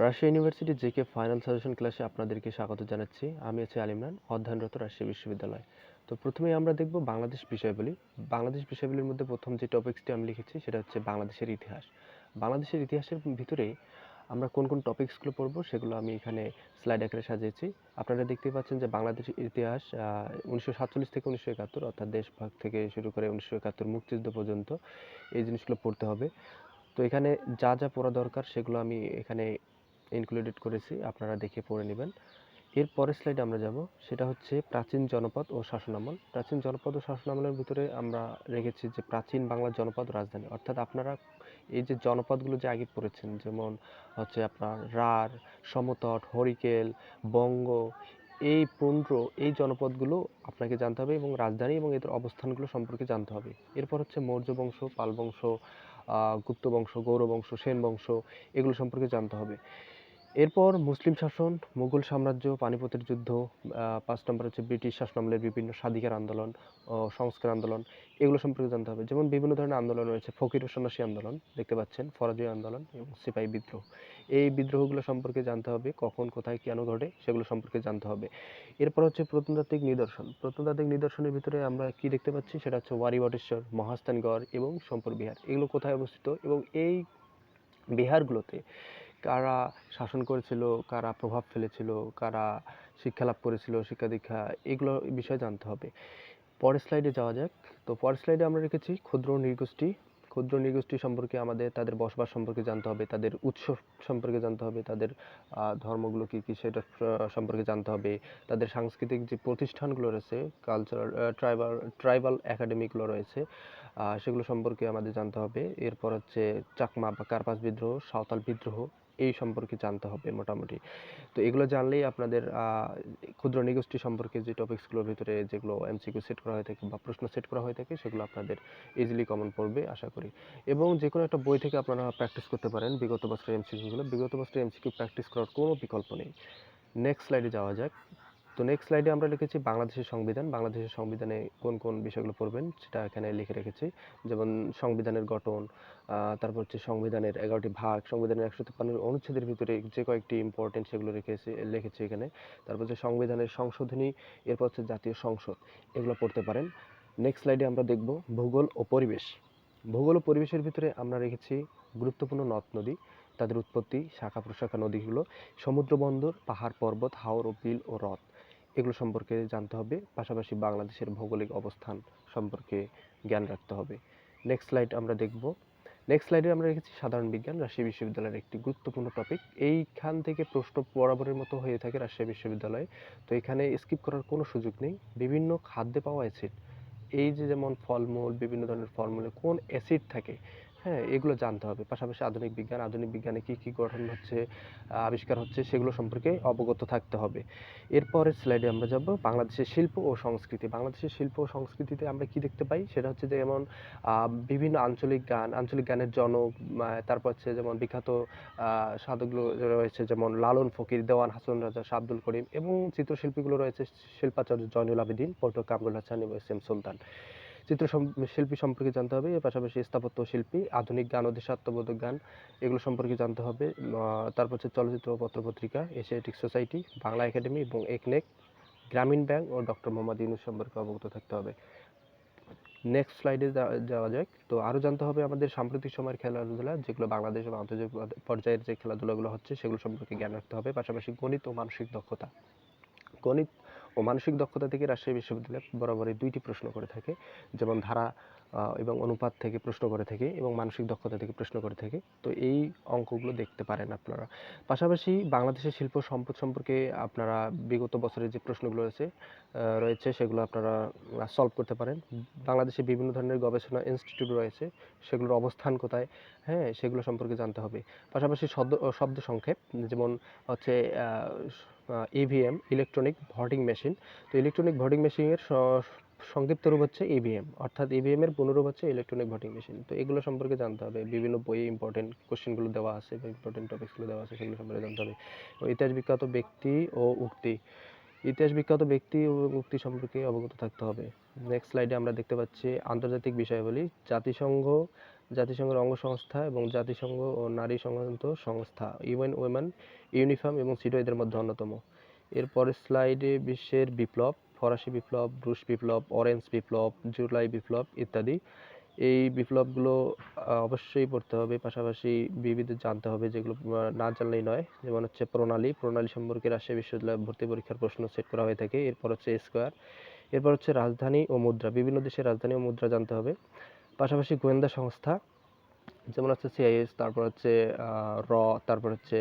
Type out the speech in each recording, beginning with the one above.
Rajshahi university জেকে final suggestion ক্লাসে আপনাদেরকে স্বাগত জানাচ্ছি। আমি আছি আলিমরান অধ্যয়নরত রাশিয়া বিশ্ববিদ্যালয়। তো প্রথমেই আমরা দেখব বাংলাদেশ বিষয়বলি। বাংলাদেশ বিষয়বলির মধ্যে প্রথম যে টপিক্সটি আমি লিখেছি, সেটা হচ্ছে বাংলাদেশের ইতিহাস। বাংলাদেশের ইতিহাসের ভিতরে আমরা কোন কোন টপিকসগুলো পড়ব, সেগুলো আমি এখানে স্লাইড আকারে সাজিয়েছি। আপনারা দেখতেই পাচ্ছেন যে বাংলাদেশের ইতিহাস উনিশশো সাতচল্লিশ থেকে উনিশশো একাত্তর, অর্থাৎ দেশভাগ থেকে শুরু করে উনিশশো একাত্তর মুক্তিযুদ্ধ পর্যন্ত এই জিনিসগুলো পড়তে হবে। তো এখানে যা যা পড়া দরকার, সেগুলো আমি এখানে ইনক্লুডেড করেছি, আপনারা দেখে পড়ে নেবেন। এর পরের স্লাইডে আমরা যাব, সেটা হচ্ছে প্রাচীন জনপদ ও শাসনামল। প্রাচীন জনপদ ও শাসনামলের ভিতরে আমরা রেখেছি যে প্রাচীন বাংলার জনপদ রাজধানী। অর্থাৎ আপনারা এই যে জনপদগুলো যে আগে পড়েছেন, যেমন হচ্ছে আপনার রার সমতট, হরিকেল, বঙ্গ, এই পুন্ড্র এই জনপদগুলো আপনাকে জানতে হবে এবং রাজধানী এবং এদের অবস্থানগুলো সম্পর্কে জানতে হবে। এরপর হচ্ছে মৌর্য বংশ, পাল বংশ গুপ্ত বংশ, গৌর বংশ, সেন বংশ, এগুলো সম্পর্কে জানতে হবে। এরপর মুসলিম শাসন, মুঘল সাম্রাজ্য, পানিপথের যুদ্ধ পাঁচ নম্বর হচ্ছে ব্রিটিশ শাসনামলের বিভিন্ন স্বাধিকার আন্দোলন ও সংস্কার আন্দোলন, এগুলো সম্পর্কে জানতে হবে। যেমন বিভিন্ন ধরনের আন্দোলন রয়েছে, ফকির ও সন্ন্যাসী আন্দোলন, দেখতে পাচ্ছেন, ফরাজি আন্দোলন এবং সিপাহী বিদ্রোহ। এই বিদ্রোহগুলো সম্পর্কে জানতে হবে, কখন, কোথায়, কেন ঘটে, সেগুলো সম্পর্কে জানতে হবে। এরপর হচ্ছে প্রত্নতাত্ত্বিক নিদর্শন। প্রত্নতাত্ত্বিক নিদর্শনের ভিতরে আমরা কি দেখতে পাচ্ছি, সেটা হচ্ছে ওয়ারি বটেশ্বর, মহাস্থানগড় এবং সম্পর বিহার। এগুলো কোথায় অবস্থিত এবং এই বিহারগুলোতে কারা শাসন করেছিল, কারা প্রভাব ফেলেছিল, কারা শিক্ষা লাভ করেছিল, শিক্ষা দীক্ষা, এগুলো বিষয়ে জানতে হবে। পরের স্লাইডে যাওয়া যাক। তো পরের স্লাইডে আমরা রেখেছি ক্ষুদ্র নৃগোষ্ঠী ক্ষুদ্র নৃগোষ্ঠী সম্পর্কে আমাদের, তাদের বসবাস সম্পর্কে জানতে হবে, তাদের উৎস সম্পর্কে জানতে হবে, তাদের ধর্মগুলো কী কী সেটা সম্পর্কে জানতে হবে, তাদের সাংস্কৃতিক যে প্রতিষ্ঠানগুলো রয়েছে কালচারাল ট্রাইবাল ট্রাইবাল একাডেমিগুলো রয়েছে সেগুলো সম্পর্কে আমাদের জানতে হবে। এরপর হচ্ছে চাকমা বা কার্পাস বিদ্রোহ, সাঁওতাল বিদ্রোহ এই সম্পর্কে জানতে হবে মোটামুটি। তো এগুলো জানলেই আপনাদের ক্ষুদ্র নৃগোষ্ঠী সম্পর্কে যে টপিকসগুলোর ভিতরে যেগুলো এমসিকিউ সেট করা হয়ে থাকে বা প্রশ্ন সেট করা হয়ে থাকে, সেগুলো আপনাদের ইজিলি কমন পড়বে, আশা করি। এবং যে কোনো একটা বই থেকে আপনারা প্র্যাকটিস করতে পারেন, বিগত বছরের এমসিকিউগুলো বিগত বছরের এমসিকিউ প্র্যাকটিস করার কোনো বিকল্প নেই। নেক্সট স্লাইডে যাওয়া যাক। তো নেক্সট স্লাইডে আমরা লিখেছি বাংলাদেশের সংবিধান। বাংলাদেশের সংবিধানে কোন কোন বিষয়গুলো পড়বেন সেটা এখানে লিখে রেখেছি। যেমন সংবিধানের গঠন তারপর হচ্ছে সংবিধানের এগারোটি ভাগ, সংবিধানের একশো তিপ্পান্ন অনুচ্ছেদের ভিতরে যে কয়েকটি ইম্পর্টেন্ট সেগুলো রেখেছি, লিখেছি এখানে। তারপর হচ্ছে সংবিধানের সংশোধনী, এরপর হচ্ছে জাতীয় সংসদ, এগুলো পড়তে পারেন। নেক্সট স্লাইডে আমরা দেখব ভূগোল ও পরিবেশ। ভূগোল ও পরিবেশের ভিতরে আমরা রেখেছি গুরুত্বপূর্ণ নদ নদী, তাদের উৎপত্তি, শাখা প্রশাখা নদীগুলো, সমুদ্র বন্দর, পাহাড় পর্বত, হাওর ও বিল ও হ্রদ। এগুলো সম্পর্কে জানতে হবে। পাশাপাশি বাংলাদেশের ভৌগোলিক অবস্থান সম্পর্কে জ্ঞান রাখতে হবে। নেক্সট স্লাইড আমরা দেখব। নেক্সট স্লাইডে আমরা রেখেছি সাধারণ বিজ্ঞান রাজশাহী বিশ্ববিদ্যালয়ের একটি গুরুত্বপূর্ণ টপিক এইখান থেকে প্রশ্ন বরাবরের মতো হয়ে থাকে রাজশাহী বিশ্ববিদ্যালয়ে। তো এখানে স্কিপ করার কোনো সুযোগ নেই। বিভিন্ন খাদ্যে পাওয়া অ্যাসিড এই যে যেমন ফলমূল, বিভিন্ন ধরনের ফলমূলে কোন অ্যাসিড থাকে হ্যাঁ এগুলো জানতে হবে। পাশাপাশি আধুনিক বিজ্ঞান, আধুনিক বিজ্ঞানে কী কী গঠন হচ্ছে আবিষ্কার হচ্ছে, সেগুলো সম্পর্কে অবগত থাকতে হবে। এরপরের স্লাইডে আমরা যাব বাংলাদেশের শিল্প ও সংস্কৃতি। বাংলাদেশের শিল্প ও সংস্কৃতিতে আমরা কি দেখতে পাই? সেটা হচ্ছে যেমন বিভিন্ন আঞ্চলিক গান, আঞ্চলিক গানের জনক তারপর হচ্ছে যেমন বিখ্যাত সাধকগুলো রয়েছে যেমন লালন ফকির, দেওয়ান হাসন, রাজা আব্দুল করিম এবং চিত্রশিল্পীগুলো রয়েছে শিল্পাচার্য জয়নুল আবেদিন পটক কামরুল হাসান এবং এস এম সুলতান। চিত্র শিল্পী সম্পর্কে জানতে হবে, এর পাশাপাশি স্থাপত্য শিল্পী, আধুনিক গান ও দেশাত্মবোধক গান, এগুলো সম্পর্কে জানতে হবে। তারপর হচ্ছে চলচ্চিত্র ও পত্রপত্রিকা, এশিয়াটিক সোসাইটি, বাংলা একাডেমি এবং একনেক, গ্রামীণ ব্যাংক ও ডক্টর মোহাম্মদ ইউনুস সম্পর্কে অবগত থাকতে হবে। নেক্সট স্লাইডে যাওয়া যাক, তো আরও জানতে হবে আমাদের সাম্প্রতিক সময়ের খেলাধুলা, যেগুলো বাংলাদেশ এবং আন্তর্জাতিক পর্যায়ের যে খেলাধুলাগুলো হচ্ছে, সেগুলো সম্পর্কে জ্ঞান রাখতে হবে, পাশাপাশি গণিত ও মানসিক দক্ষতা। গণিত ও মানসিক দক্ষতা থেকে রাজশাহী বিশ্ববিদ্যালয় বরাবরই দুইটি প্রশ্ন করে থাকে। যেমন ধারা এবং অনুপাত থেকে প্রশ্ন করে থাকে এবং মানসিক দক্ষতা থেকে প্রশ্ন করে থাকে। তো এই অঙ্কগুলো দেখতে পারেন আপনারা। পাশাপাশি বাংলাদেশের শিল্প সম্পদ সম্পর্কে আপনারা বিগত বছরের যে প্রশ্নগুলো রয়েছে রয়েছে সেগুলো আপনারা সলভ করতে পারেন। বাংলাদেশে বিভিন্ন ধরনের গবেষণা ইনস্টিটিউট রয়েছে, সেগুলোর অবস্থান কোথায় হ্যাঁ সেগুলো সম্পর্কে জানতে হবে। পাশাপাশি শব্দ শব্দ সংক্ষেপ, যেমন হচ্ছে ইভিএম ইলেকট্রনিক ভোটিং মেশিন তো ইলেকট্রনিক ভোটিং মেশিনের সংক্ষিপ্ত রূপ হচ্ছে ইভিএম অর্থাৎ ইভিএম এর পুনরূপ হচ্ছে ইলেকট্রনিক ভোটিং মেশিন তো এগুলো সম্পর্কে জানতে হবে। বিভিন্ন বইয়ে ইম্পর্টেন্ট কোশ্চেনগুলো দেওয়া আছে, বা ইম্পর্টেন্ট টপিকসগুলো দেওয়া আছে, সেগুলো সম্পর্কে জানতে হবে। ইতিহাস বিখ্যাত ব্যক্তি ও উক্তি। ইতিহাস বিখ্যাত ব্যক্তি ও উক্তি সম্পর্কে অবগত থাকতে হবে। নেক্সট স্লাইডে আমরা দেখতে পাচ্ছি আন্তর্জাতিক বিষয়াবলী। জাতিসংঘ, জাতিসংঘের অঙ্গসংস্থা এবং জাতিসংঘ ও নারী সংক্রান্ত সংস্থা ইউএন ওমেন ইউনিফর্ম এবং সিডো এদের মধ্যে অন্যতম। এরপরের স্লাইডে বিশ্বের বিপ্লব। ফরাসি বিপ্লব, রুশ বিপ্লব, অরেঞ্জ বিপ্লব, জুলাই বিপ্লব ইত্যাদি। এই বিপ্লবগুলো অবশ্যই পড়তে হবে। পাশাপাশি বিবিধ জানতে হবে যেগুলো না জানলেই নয়। যেমন হচ্ছে প্রণালী। প্রণালী সম্পর্কে রাজশাহী বিশ্ববিদ্যালয় ভর্তি পরীক্ষার প্রশ্ন সেট করা হয়ে থাকে। এরপর হচ্ছে স্কোয়ার। এরপর হচ্ছে রাজধানী ও মুদ্রা। বিভিন্ন দেশের রাজধানী ও মুদ্রা জানতে হবে। পাশাপাশি গোয়েন্দা সংস্থা, যেমন হচ্ছে সিআইএস, তারপর হচ্ছে র, তারপর হচ্ছে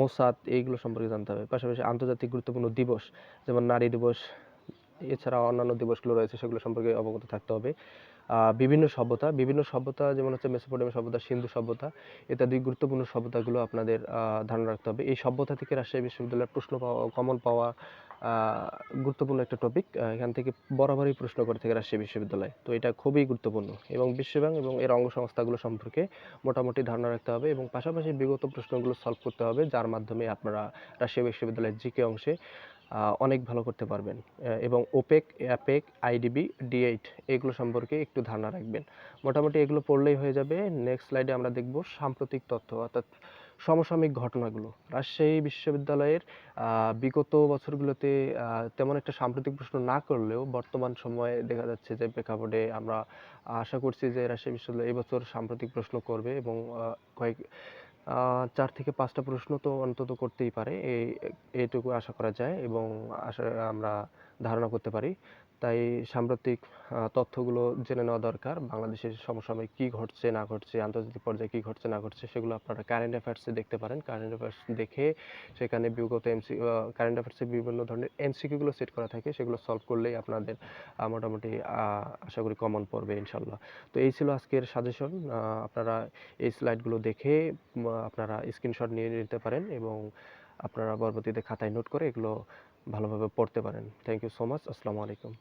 মোসাদ, এইগুলো সম্পর্কে জানতে হবে। পাশাপাশি আন্তর্জাতিক গুরুত্বপূর্ণ দিবস, যেমন নারী দিবস এছাড়া অন্যান্য দিবসগুলো রয়েছে, সেগুলো সম্পর্কে অবগত থাকতে হবে। বিভিন্ন সভ্যতা বিভিন্ন সভ্যতা যেমন হচ্ছে মেসোপটেমিয়া সভ্যতা, সিন্ধু সভ্যতা, ইত্যাদি গুরুত্বপূর্ণ সভ্যতাগুলো আপনাদের ধারণা রাখতে হবে। এই সভ্যতা থেকে রাজশাহী বিশ্ববিদ্যালয়ের প্রশ্ন পাওয়া, কমন পাওয়া গুরুত্বপূর্ণ একটা টপিক এখান থেকে বরাবরই প্রশ্ন করে থাকে রাজশাহী বিশ্ববিদ্যালয়। তো এটা খুবই গুরুত্বপূর্ণ এবং বিশ্বব্যাংক এবং এর অঙ্গ সংস্থাগুলো সম্পর্কে মোটামুটি ধারণা রাখতে হবে এবং পাশাপাশি বিগত প্রশ্নগুলো সলভ করতে হবে, যার মাধ্যমে আপনারা রাজশাহী বিশ্ববিদ্যালয়ের জিকে অংশে অনেক ভালো করতে পারবেন। এবং OPEC, APEC, IDB, D eight, এগুলো সম্পর্কে একটু ধারণা রাখবেন। মোটামুটি এগুলো পড়লেই হয়ে যাবে। নেক্সট স্লাইডে আমরা দেখব সাম্প্রতিক তথ্য, অর্থাৎ সমসাময়িক ঘটনাগুলো। রাজশাহী বিশ্ববিদ্যালয়ের বিগত বছরগুলোতে তেমন একটা সাম্প্রতিক প্রশ্ন না করলেও বর্তমান সময়ে দেখা যাচ্ছে যে প্রেক্ষাপটে আমরা আশা করছি যে রাজশাহী বিশ্ববিদ্যালয় এবছর সাম্প্রতিক প্রশ্ন করবে এবং কয়েক চার থেকে পাঁচটা প্রশ্ন তো অন্তত করতেই পারে। এই এইটুকু আশা করা যায় এবং আশা আমরা ধারণা করতে পারি। তাই সাম্প্রতিক তথ্যগুলো জেনে নেওয়া দরকার। বাংলাদেশের সমসাময়িক কী ঘটছে, না ঘটছে, আন্তর্জাতিক পর্যায়ে কী ঘটছে, না ঘটছে, সেগুলো আপনারা কারেন্ট অ্যাফেয়ার্সে দেখতে পারেন। কারেন্ট অ্যাফেয়ার্স দেখে সেখানে বিগত এমসি কারেন্ট অ্যাফেয়ার্সে বিভিন্ন ধরনের এমসিকিউগুলো সেট করা থাকে, সেগুলো সলভ করলেই আপনাদের মোটামুটি আশা করি কমন পড়বে ইনশাল্লাহ তো এই ছিল আজকের সাজেশন আপনারা এই স্লাইডগুলো দেখে আপনারা স্ক্রিনশট নিয়ে নিতে পারেন এবং আপনারা পরবর্তীতে খাতায় নোট করে এগুলো ভালোভাবে পড়তে পারেন। থ্যাংক ইউ সো মাচ আসসালামু আলাইকুম।